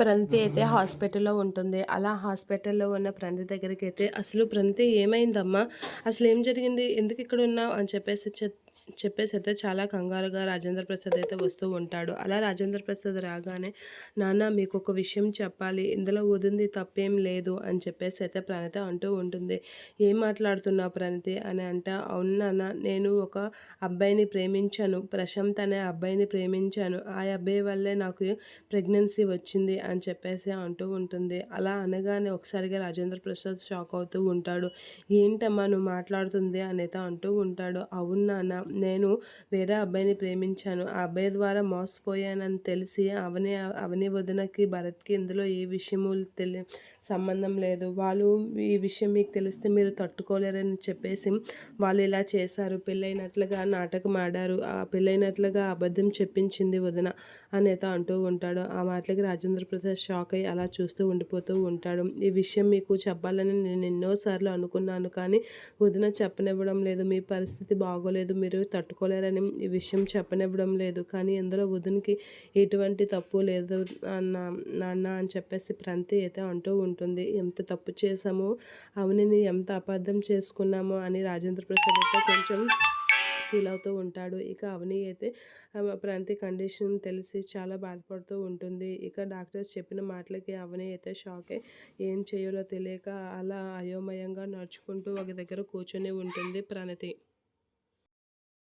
ప్రణతి అయితే హాస్పిటల్లో ఉంటుంది. అలా హాస్పిటల్లో ఉన్న ప్రణతి దగ్గరికి అయితే అసలు ప్రణతి ఏమైందమ్మా? అసలు ఏం జరిగింది? ఎందుకు ఇక్కడ ఉన్నావు అని చెప్పేసి చె- చెప్పేసి అయితే చాలా కంగారుగా రాజేంద్ర ప్రసాద్ అయితే వస్తూ ఉంటాడు. అలా రాజేంద్ర ప్రసాద్ రాగానే నాన్న మీకు ఒక విషయం చెప్పాలి. ఇందులో వదింది తప్పేం లేదు అని చెప్పేసి అయితే ప్రణిత అంటూ ఉంటుంది. ఏం మాట్లాడుతున్నావు ప్రణితి? అని అంటే. అవును నాన్న నేను ఒక అబ్బాయిని ప్రేమించాను. ప్రశాంత్ అనే అబ్బాయిని ప్రేమించాను. ఆ అబ్బాయి వల్లే నాకు ప్రెగ్నెన్సీ వచ్చింది అని చెప్పేసి అంటూ ఉంటుంది. అలా అనగానే ఒకసారిగా రాజేంద్ర ప్రసాద్ షాక్ అవుతూ ఉంటాడు. ఏంటమ్మా నువ్వు మాట్లాడుతుంది? అనేది అంటూ ఉంటాడు. అవును నాన్న నేను వేరే అబ్బాయిని ప్రేమించాను. ఆ అబ్బాయి ద్వారా మోసపోయానని తెలిసి అవని అవని వదినకి భరత్కి ఇందులో ఏ విషయము తెలి సంబంధం లేదు. వాళ్ళు ఈ విషయం మీకు తెలిస్తే మీరు తట్టుకోలేరని చెప్పేసి వాళ్ళు ఇలా చేశారు. పెళ్ళైనట్లుగా నాటకం ఆడారు. ఆ పెళ్ళైనట్లుగా అబద్ధం చెప్పించింది వదిన అనేత అంటూ ఉంటాడు. ఆ మాటలకి రాజేంద్ర ప్రసాద్ షాక్ అయ్యి అలా చూస్తూ ఉండిపోతూ ఉంటాడు. ఈ విషయం మీకు చెప్పాలని నేను ఎన్నోసార్లు అనుకున్నాను కానీ వదిన చెప్పనివ్వడం లేదు. మీ పరిస్థితి బాగోలేదు. మీరు తట్టుకోలేరని ఈ విషయం చెప్పనివ్వడం లేదు. కానీ ఇందులో వదినకి ఎటువంటి తప్పు లేదు అన్న నాన్న అని చెప్పేసి ప్రంతి అయితే అంటూ ఉంటుంది. ఎంత తప్పు చేశామో అవనిని ఎంత అపార్థం చేసుకున్నామో అని రాజేంద్ర ప్రసాద్ అయితే కొంచెం ఫీల్ అవుతూ ఉంటాడు. ఇక అవని అయితే ప్రాంతి కండిషన్ తెలిసి చాలా బాధపడుతూ ఉంటుంది. ఇక డాక్టర్స్ చెప్పిన మాటలకి అవని అయితే షాక్ ఏం చేయాలో తెలియక అలా అయోమయంగా నడుచుకుంటూ ఒక దగ్గర కూర్చొని ఉంటుంది ప్రణతి.